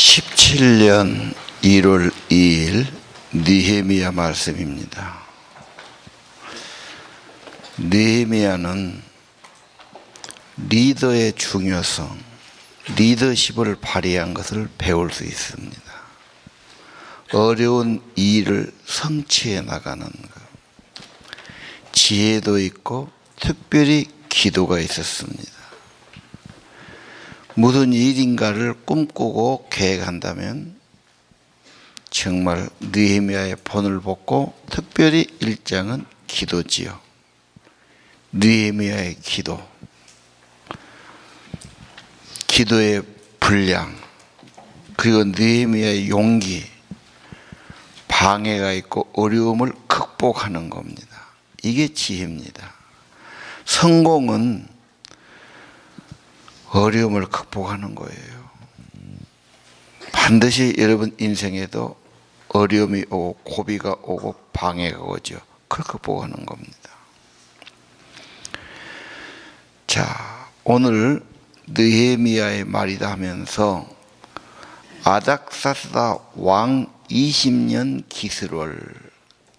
17년 1월 2일 느헤미야 말씀입니다. 느헤미야는 리더의 중요성, 리더십을 발휘한 것을 배울 수 있습니다. 어려운 일을 성취해 나가는 것. 지혜도 있고 특별히 기도가 있었습니다. 무슨 일인가를 꿈꾸고 계획한다면 정말 느헤미야의 본을 벗고 특별히 일장은 기도지요. 느헤미야의 기도. 기도의 분량. 그리고 느헤미야의 용기. 방해가 있고 어려움을 극복하는 겁니다. 이게 지혜입니다. 성공은 어려움을 극복하는 거예요. 반드시 여러분 인생에도 어려움이 오고 고비가 오고 방해가 오죠. 그걸 극복하는 겁니다. 자, 오늘 느헤미야의 말이다 하면서 아닥사스다 왕 20년 기스월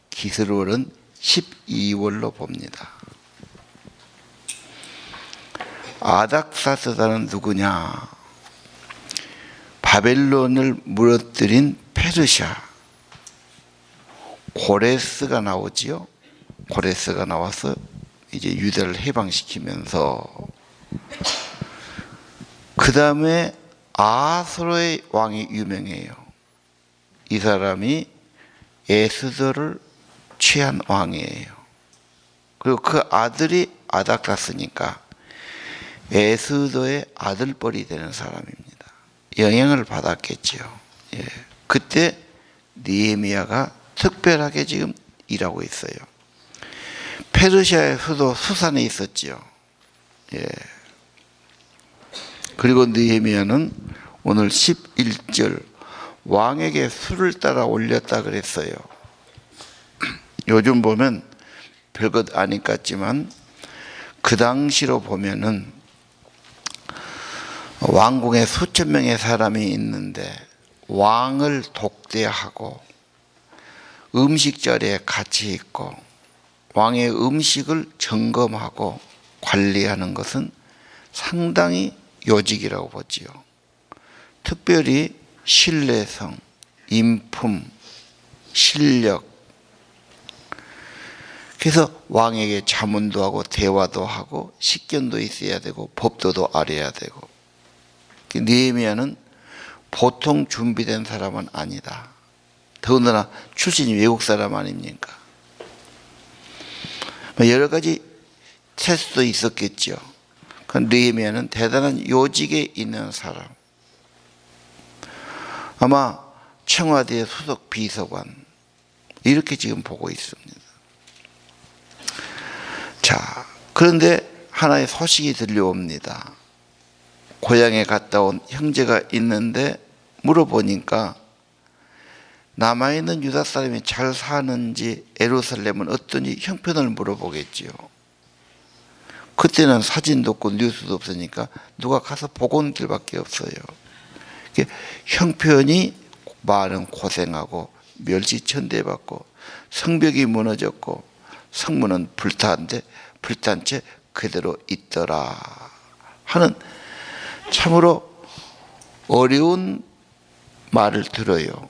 기스월은 12월로 봅니다. 아닥사스다는 누구냐? 바벨론을 무너뜨린 페르시아 고레스가 나오지요. 고레스가 나와서 이제 유다를 해방시키면서 그 다음에 아수르의 왕이 유명해요. 이 사람이 에스더를 취한 왕이에요. 그리고 그 아들이 아닥사스니까 에스더의 아들뻘이 되는 사람입니다. 영향을 받았겠지요. 예. 그때 니에미아가 특별하게 지금 일하고 있어요. 페르시아의 수도 수산에 있었지요. 예. 그리고 느헤미야는 오늘 11절 왕에게 술을 따라 올렸다 그랬어요. 요즘 보면 별것 아닌 것 같지만 그 당시로 보면은 왕궁에 수천 명의 사람이 있는데 왕을 독대하고 음식 자리에 같이 있고 왕의 음식을 점검하고 관리하는 것은 상당히 요직이라고 보지요. 특별히 신뢰성, 인품, 실력. 그래서 왕에게 자문도 하고 대화도 하고 식견도 있어야 되고 법도도 알아야 되고 느헤미야는 보통 준비된 사람은 아니다. 더군다나 출신이 외국 사람 아닙니까? 여러 가지 테스트도 있었겠죠. 그 느헤미야는 대단한 요직에 있는 사람. 아마 청와대 수석 비서관 이렇게 지금 보고 있습니다. 자, 그런데 하나의 소식이 들려옵니다. 고향에 갔다 온 형제가 있는데 물어보니까 남아있는 유다 사람이 잘 사는지 에루살렘은 어떤지 형편을 물어보겠지요. 그때는 사진도 없고 뉴스도 없으니까 누가 가서 보고는 길밖에 없어요. 형편이 많은 고생하고 멸시천대받고 성벽이 무너졌고 성문은 불탄데 불탄 채 그대로 있더라 하는 참으로 어려운 말을 들어요.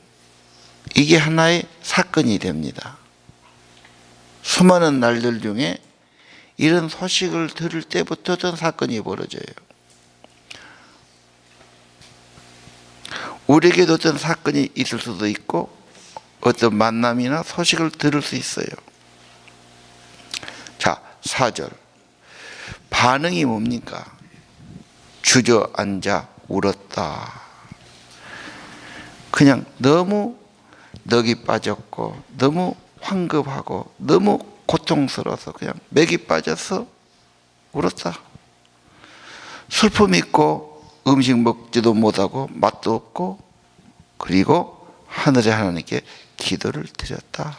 이게 하나의 사건이 됩니다. 수많은 날들 중에 이런 소식을 들을 때부터 어떤 사건이 벌어져요. 우리에게도 어떤 사건이 있을 수도 있고 어떤 만남이나 소식을 들을 수 있어요. 자, 4절. 반응이 뭡니까? 주저앉아 울었다. 그냥 너무 넋이 빠졌고 너무 황급하고 너무 고통스러워서 그냥 맥이 빠져서 울었다. 슬픔 있고 음식 먹지도 못하고 맛도 없고 그리고 하늘의 하나님께 기도를 드렸다.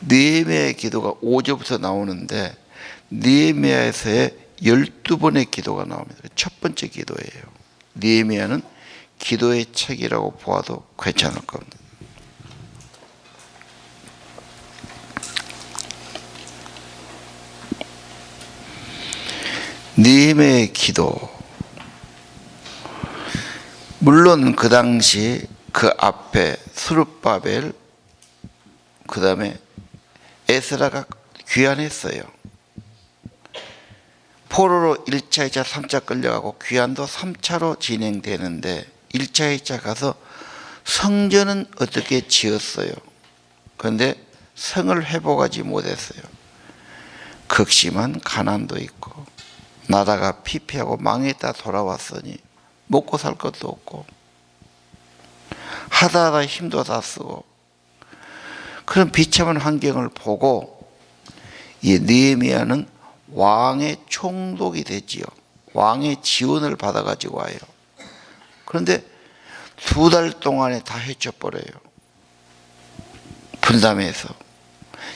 느헤미야의 기도가 5절부터 나오는데 느헤미야에서의 12번의 기도가 나옵니다. 첫 번째 기도예요. 느헤미야는 기도의 책이라고 보아도 괜찮을 겁니다. 느헤미야의 기도 물론 그 당시 그 앞에 수르바벨 그 다음에 에스라가 귀환했어요. 포로로 1차, 2차, 3차 끌려가고 귀환도 3차로 진행되는데 1차, 2차 가서 성전은 어떻게 지었어요. 그런데 성을 회복하지 못했어요. 극심한 가난도 있고 나라가 피폐하고 망했다 돌아왔으니 먹고 살 것도 없고 하다 하다 힘도 다 쓰고 그런 비참한 환경을 보고 이 느헤미야는 왕의 총독이 되지요. 왕의 지원을 받아가지고 와요. 그런데 두 달 동안에 다 해쳐버려요. 분담해서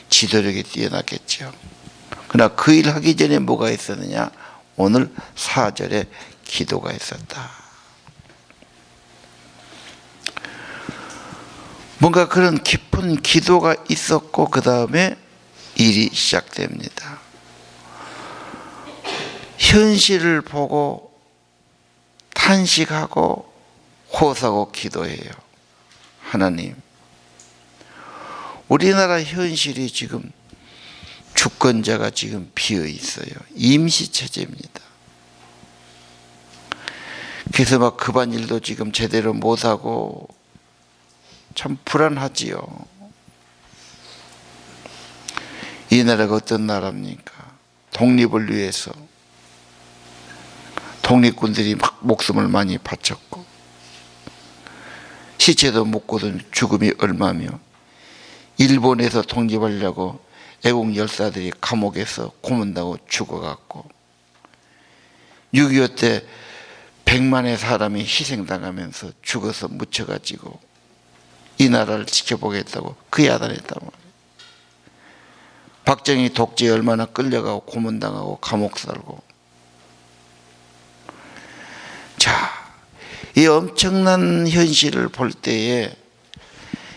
지도력이 뛰어났겠죠. 그러나 그 일 하기 전에 뭐가 있었느냐? 오늘 사절에 기도가 있었다. 뭔가 그런 깊은 기도가 있었고 그 다음에 일이 시작됩니다. 현실을 보고 탄식하고 호소하고 기도해요. 하나님, 우리나라 현실이 지금 주권자가 지금 비어 있어요. 임시 체제입니다. 그래서 막 급한 일도 지금 제대로 못하고 참 불안하지요. 이 나라가 어떤 나라입니까? 독립을 위해서 독립군들이 막 목숨을 많이 바쳤고 시체도 묻고도 죽음이 얼마며 일본에서 독립하려고 애국 열사들이 감옥에서 고문당하고 죽어갔고 6.25때 100만의 사람이 희생당하면서 죽어서 묻혀가지고 이 나라를 지켜보겠다고 그 야단했단 말이에요. 박정희 독재에 얼마나 끌려가고 고문당하고 감옥 살고 자, 이 엄청난 현실을 볼 때에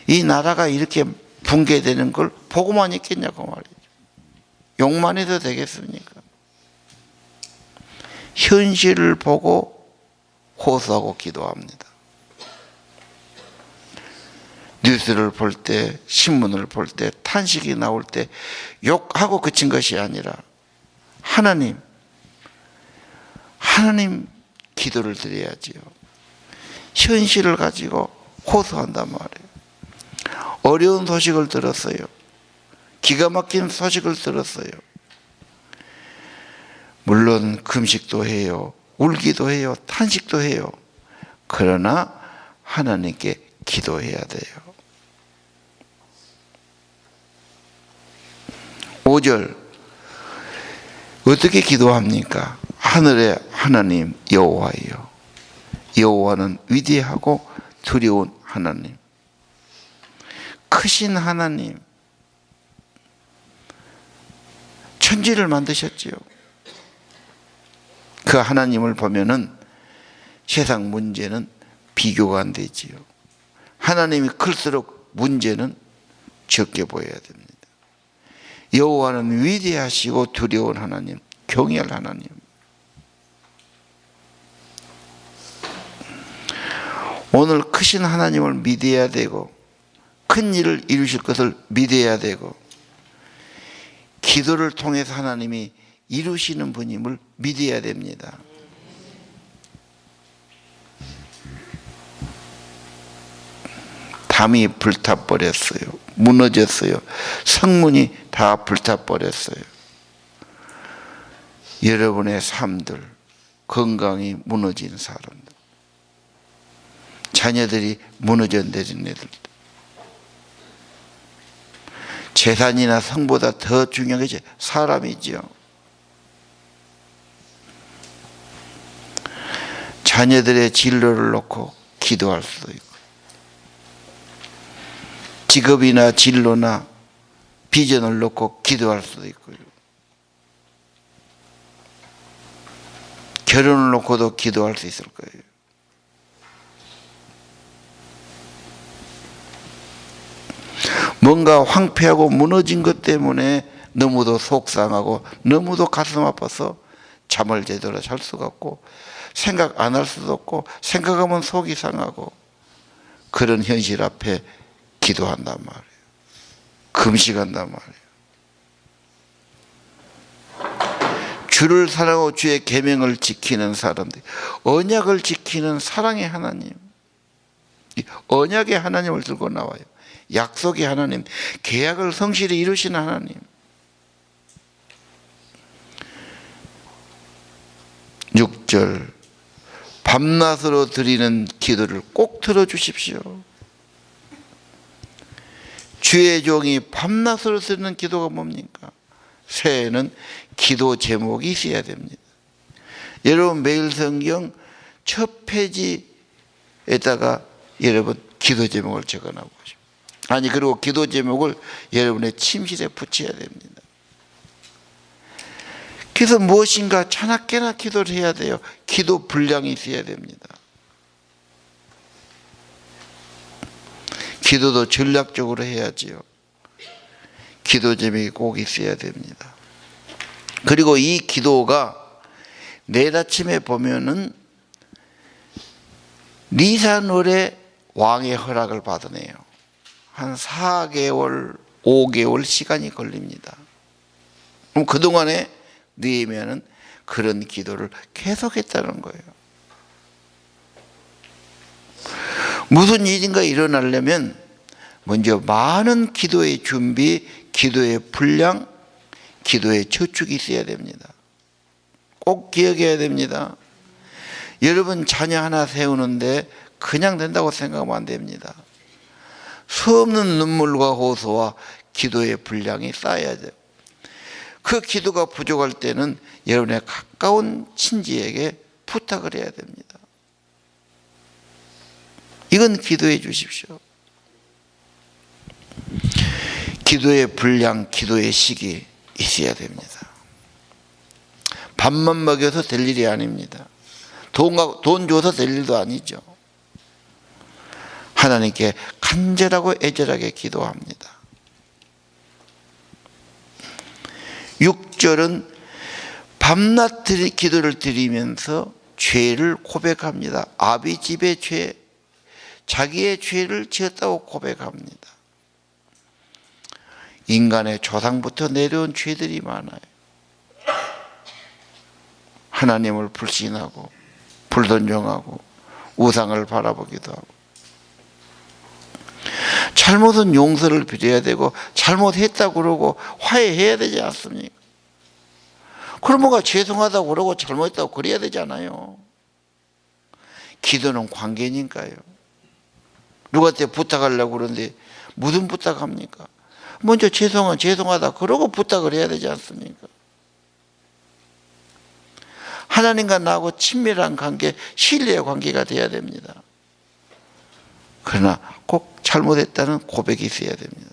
이 나라가 이렇게 붕괴되는 걸 보고만 있겠냐고 말이죠. 욕만 해도 되겠습니까? 현실을 보고 호소하고 기도합니다. 뉴스를 볼 때, 신문을 볼 때, 탄식이 나올 때 욕하고 그친 것이 아니라 하나님, 하나님 기도를 드려야지요. 현실을 가지고 호소한단 말이에요. 어려운 소식을 들었어요. 기가 막힌 소식을 들었어요. 물론 금식도 해요. 울기도 해요. 탄식도 해요. 그러나 하나님께 기도해야 돼요. 5절 어떻게 기도합니까? 하늘의 하나님 여호와여 여호와는 위대하고 두려운 하나님 크신 하나님 천지를 만드셨지요. 그 하나님을 보면은 세상 문제는 비교가 안 되지요. 하나님이 클수록 문제는 적게 보여야 됩니다. 여호와는 위대하시고 두려운 하나님, 경외할 하나님. 오늘 크신 하나님을 믿어야 되고 큰 일을 이루실 것을 믿어야 되고 기도를 통해서 하나님이 이루시는 분임을 믿어야 됩니다. 담이 불타버렸어요. 무너졌어요. 성문이 다 불타버렸어요. 여러분의 삶들, 건강이 무너진 사람들, 자녀들이 무너져 내린 애들, 재산이나 성보다 더 중요한 것이 사람이지요. 자녀들의 진로를 놓고 기도할 수도 있고, 직업이나 진로나 비전을 놓고 기도할 수도 있고요. 결혼을 놓고도 기도할 수 있을 거예요. 뭔가 황폐하고 무너진 것 때문에 너무도 속상하고 너무도 가슴 아파서 잠을 제대로 잘 수가 없고 생각 안 할 수도 없고 생각하면 속이 상하고 그런 현실 앞에 기도한단 말이에요. 금식한단 말이에요. 주를 사랑하고 주의 계명을 지키는 사람들, 언약을 지키는 사랑의 하나님, 이 언약의 하나님을 들고 나와요. 약속의 하나님, 계약을 성실히 이루시는 하나님. 육절 밤낮으로 드리는 기도를 꼭 들어주십시오. 주의 종이 밤낮으로 드리는 기도가 뭡니까? 새해에는 기도 제목이 있어야 됩니다. 여러분 매일 성경 첫 페이지에다가 여러분 기도 제목을 적어 나오십시오. 아니 그리고 기도 제목을 여러분의 침실에 붙여야 됩니다. 그래서 무엇인가 차나깨나 기도를 해야 돼요. 기도 분량이 있어야 됩니다. 기도도 전략적으로 해야지요. 기도 제목이 꼭 있어야 됩니다. 그리고 이 기도가 내일 아침에 보면은 니산월의 왕의 허락을 받으네요. 한 4개월, 5개월 시간이 걸립니다. 그럼 그동안에 느헤미야는 그런 기도를 계속했다는 거예요. 무슨 일인가 일어나려면 먼저 많은 기도의 준비, 기도의 분량, 기도의 저축이 있어야 됩니다. 꼭 기억해야 됩니다. 여러분 자녀 하나 세우는데 그냥 된다고 생각하면 안 됩니다. 수 없는 눈물과 호소와 기도의 분량이 쌓여야 돼요. 그 기도가 부족할 때는 여러분의 가까운 친지에게 부탁을 해야 됩니다. 이건 기도해 주십시오. 기도의 분량, 기도의 시기 있어야 됩니다. 밥만 먹여서 될 일이 아닙니다. 돈, 돈 줘서 될 일도 아니죠. 하나님께 간절하고 애절하게 기도합니다. 6절은 밤낮 기도를 드리면서 죄를 고백합니다. 아비 집의 죄, 자기의 죄를 지었다고 고백합니다. 인간의 조상부터 내려온 죄들이 많아요. 하나님을 불신하고 불던정하고 우상을 바라보기도 하고 잘못은 용서를 빌어야 되고 잘못했다고 그러고 화해해야 되지 않습니까? 그럼 뭐가 죄송하다고 그러고 잘못했다고 그래야 되잖아요. 기도는 관계니까요. 누구한테 부탁하려고 그러는데 무슨 부탁합니까? 먼저 죄송한 죄송하다 그러고 부탁을 해야 되지 않습니까? 하나님과 나하고 친밀한 관계, 신뢰의 관계가 돼야 됩니다. 그러나 꼭 잘못했다는 고백이 있어야 됩니다.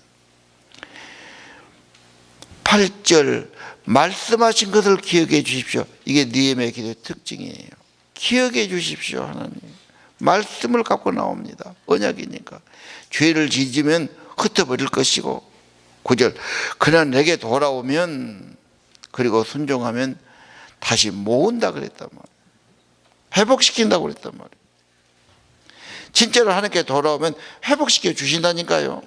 8절 말씀하신 것을 기억해 주십시오. 이게 니엠의 기도의 특징이에요. 기억해 주십시오, 하나님. 말씀을 갖고 나옵니다. 언약이니까. 죄를 짓으면 흩어버릴 것이고 9절 그러나 내게 돌아오면 그리고 순종하면 다시 모은다 그랬단 말이에요. 회복시킨다고 그랬단 말이에요. 진짜로 하나님께 돌아오면 회복시켜 주신다니까요.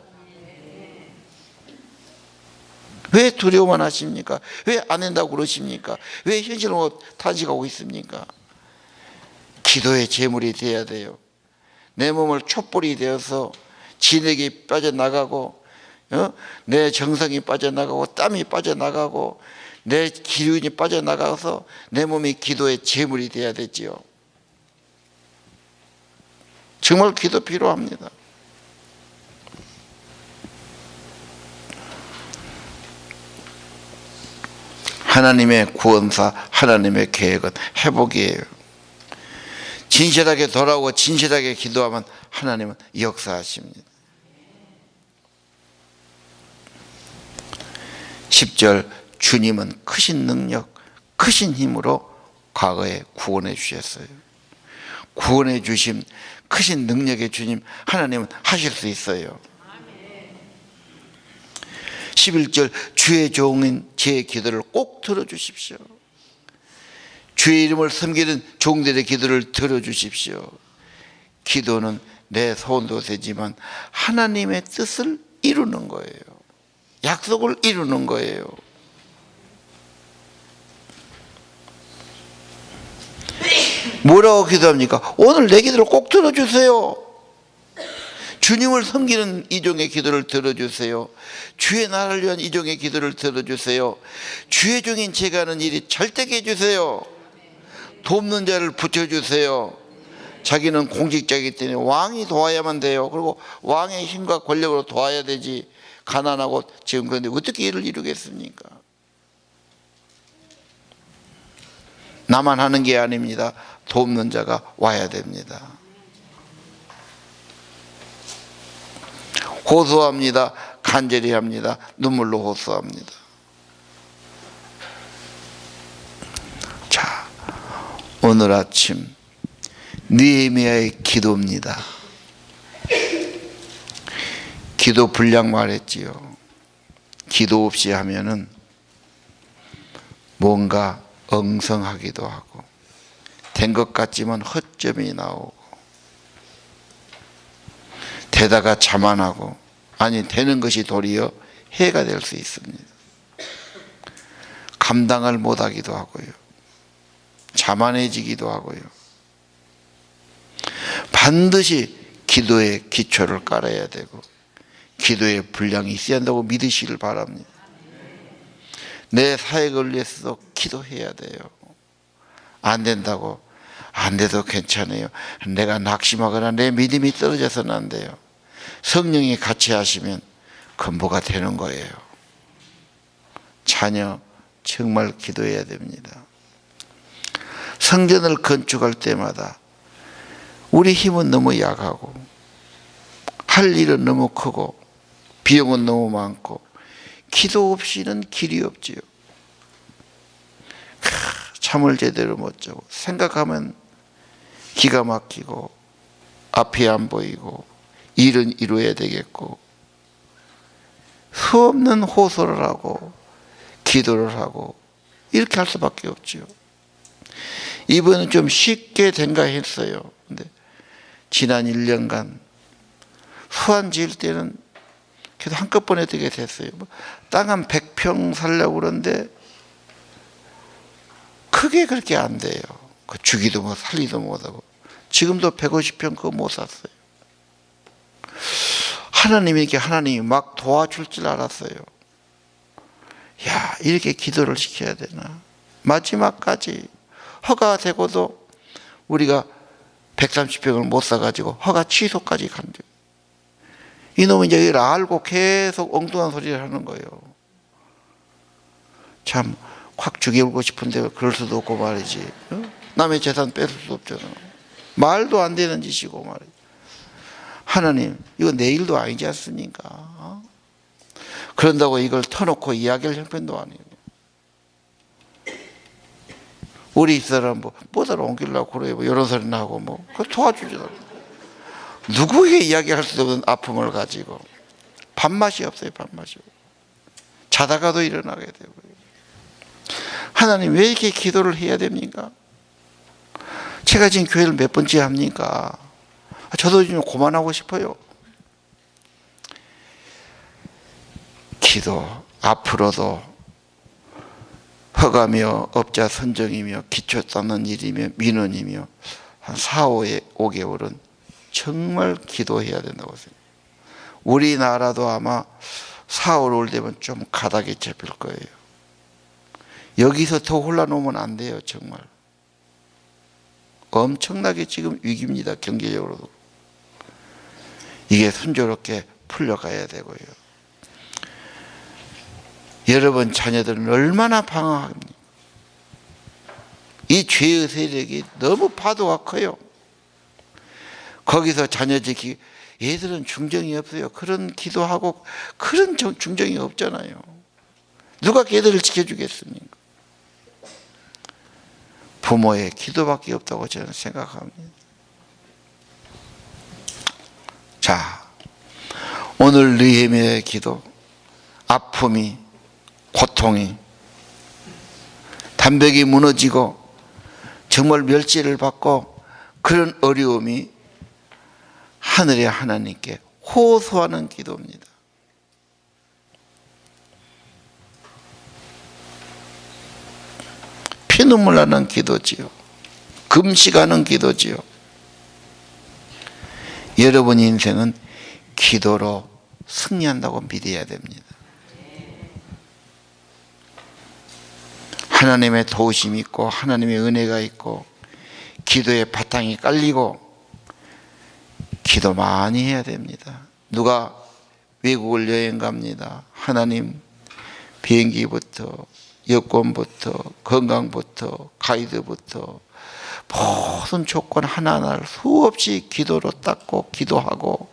왜 두려워만 하십니까? 왜 안 된다고 그러십니까? 왜 현실로 타직하고 있습니까? 기도의 제물이 되어야 돼요. 내 몸을 촛불이 되어서 진액이 빠져나가고 어? 내 정성이 빠져나가고 땀이 빠져나가고 내 기운이 빠져나가서 내 몸이 기도의 제물이 되어야 되지요. 정말 기도 필요합니다. 하나님의 구원사, 하나님의 계획은 회복이에요. 진실하게 돌아오고 진실하게 기도하면 하나님은 역사하십니다. 10절 주님은 크신 능력, 크신 힘으로 과거에 구원해 주셨어요. 구원해 주심 크신 능력의 주님 하나님은 하실 수 있어요. 11절 주의 종인 제 기도를 꼭 들어주십시오. 주의 이름을 섬기는 종들의 기도를 들어주십시오. 기도는 내 손도 되지만 하나님의 뜻을 이루는 거예요. 약속을 이루는 거예요. 뭐라고 기도합니까? 오늘 내 기도를 꼭 들어주세요. 주님을 섬기는 이종의 기도를 들어주세요. 주의 나라를 위한 이종의 기도를 들어주세요. 주의 종인 제가 하는 일이 절대게 해주세요. 돕는 자를 붙여주세요. 자기는 공직자이기 때문에 왕이 도와야만 돼요. 그리고 왕의 힘과 권력으로 도와야 되지. 가난하고 지금 그런데 어떻게 일을 이루겠습니까? 나만 하는 게 아닙니다. 돕는 자가 와야 됩니다. 호소합니다. 간절히 합니다. 눈물로 호소합니다. 자, 오늘 아침 느헤미야의 기도입니다. 기도 분량 말했지요. 기도 없이 하면은 뭔가 엉성하기도 하고 된 것 같지만 허점이 나오고 되다가 자만하고 아니 되는 것이 도리어 해가 될 수 있습니다. 감당을 못하기도 하고요. 자만해지기도 하고요. 반드시 기도의 기초를 깔아야 되고 기도의 분량이 있어야 한다고 믿으시길 바랍니다. 내 사역을 위해서도 기도해야 돼요. 안 된다고 안 돼도 괜찮아요. 내가 낙심하거나 내 믿음이 떨어져서는 안 돼요. 성령이 같이 하시면 근보가 되는 거예요. 자녀 정말 기도해야 됩니다. 성전을 건축할 때마다 우리 힘은 너무 약하고 할 일은 너무 크고 비용은 너무 많고 기도 없이는 길이 없지요. 잠을 제대로 못 자고 생각하면 기가 막히고 앞이 안 보이고 일은 이루어야 되겠고 수없는 호소를 하고 기도를 하고 이렇게 할 수밖에 없지요. 이번은 좀 쉽게 된가 했어요. 근데 지난 1년간 후한 지을 때는 그래도 한꺼번에 되게 됐어요. 뭐땅한 100평 살려고 그러는데 크게 그렇게 안 돼요. 그 주기도 뭐 살리도 못하고. 지금도 150평 그거 못 샀어요. 하나님에게 하나님이 막 도와줄 줄 알았어요. 야, 이렇게 기도를 시켜야 되나. 마지막까지 허가 되고도 우리가 130평을 못 사가지고 허가 취소까지 간 거예요. 이놈은 이제 이걸 알고 계속 엉뚱한 소리를 하는 거예요. 참, 확 죽여보고 싶은데 그럴 수도 없고 말이지. 어? 남의 재산 뺏을 수 없잖아. 말도 안 되는 짓이고 말이지. 하나님, 이거 내 일도 아니지 않습니까? 어? 그런다고 이걸 터놓고 이야기할 형편도 아니고. 우리 사람 뭐, 뭐다로 옮기려고 그래요. 뭐, 이런 소리 나고 뭐, 그 도와주죠. 누구에게 이야기할 수 없는 아픔을 가지고. 밥맛이 없어요, 밥맛이. 자다가도 일어나게 되고요. 하나님 왜 이렇게 기도를 해야 됩니까? 제가 지금 교회를 몇 번째 합니까? 저도 좀 그만하고 싶어요. 기도 앞으로도 허가며 업자 선정이며 기초 쌓는 일이며 민원이며 한 4, 5개월은 정말 기도해야 된다고 생각해요. 우리나라도 아마 4, 5월 되면 좀 가닥이 잡힐 거예요. 여기서 더 혼란 오면 안 돼요, 정말. 엄청나게 지금 위기입니다, 경제적으로도. 이게 순조롭게 풀려가야 되고요. 여러분 자녀들은 얼마나 방황합니까? 이 죄의 세력이 너무 파도가 커요. 거기서 자녀 지키 얘들은 중정이 없어요. 그런 기도하고 그런 중정이 없잖아요. 누가 걔들을 지켜주겠습니까? 부모의 기도밖에 없다고 저는 생각합니다. 자, 오늘 느헤미야의 기도 아픔이 고통이 담백이 무너지고 정말 멸시를 받고 그런 어려움이 하늘의 하나님께 호소하는 기도입니다. 눈물 나는 기도지요. 금식하는 기도지요. 여러분 인생은 기도로 승리한다고 믿어야 됩니다. 하나님의 도우심이 있고 하나님의 은혜가 있고 기도의 바탕이 깔리고 기도 많이 해야 됩니다. 누가 외국을 여행 갑니다. 하나님 비행기부터 여권부터 건강부터 가이드부터 모든 조건 하나하나를 수없이 기도로 닦고 기도하고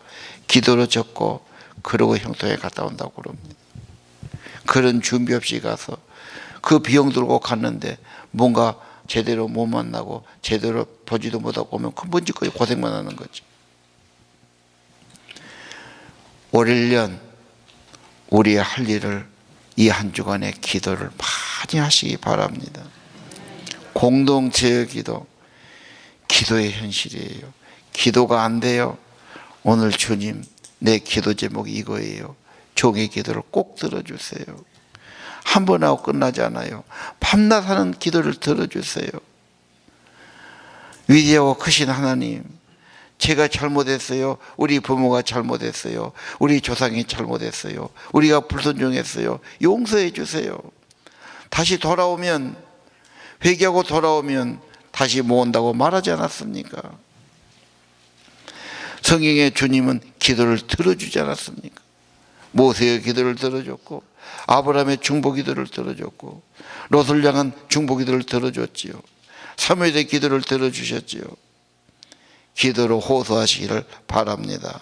기도로 적고 그러고 형통에 갔다 온다고 그럽니다. 그런 준비 없이 가서 그 비용 들고 갔는데 뭔가 제대로 못 만나고 제대로 보지도 못하고 오면 그 뭔지 거의 고생만 하는 거죠. 올 1년 우리의 할 일을 이 한 주간의 기도를 많이 하시기 바랍니다. 공동체의 기도, 기도의 현실이에요. 기도가 안 돼요. 오늘 주님, 내 기도 제목이 이거예요. 종의 기도를 꼭 들어주세요. 한 번 하고 끝나지 않아요. 밤낮 하는 기도를 들어주세요. 위대하고 크신 하나님, 제가 잘못했어요. 우리 부모가 잘못했어요. 우리 조상이 잘못했어요. 우리가 불순종했어요. 용서해 주세요. 다시 돌아오면 회개하고 돌아오면 다시 모은다고 말하지 않았습니까? 성경의 주님은 기도를 들어주지 않았습니까? 모세의 기도를 들어줬고 아브라함의 중보 기도를 들어줬고 향한 중보 기도를 들어줬지요. 사무엘의 기도를 들어주셨지요. 기도로 호소하시기를 바랍니다.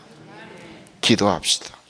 기도합시다.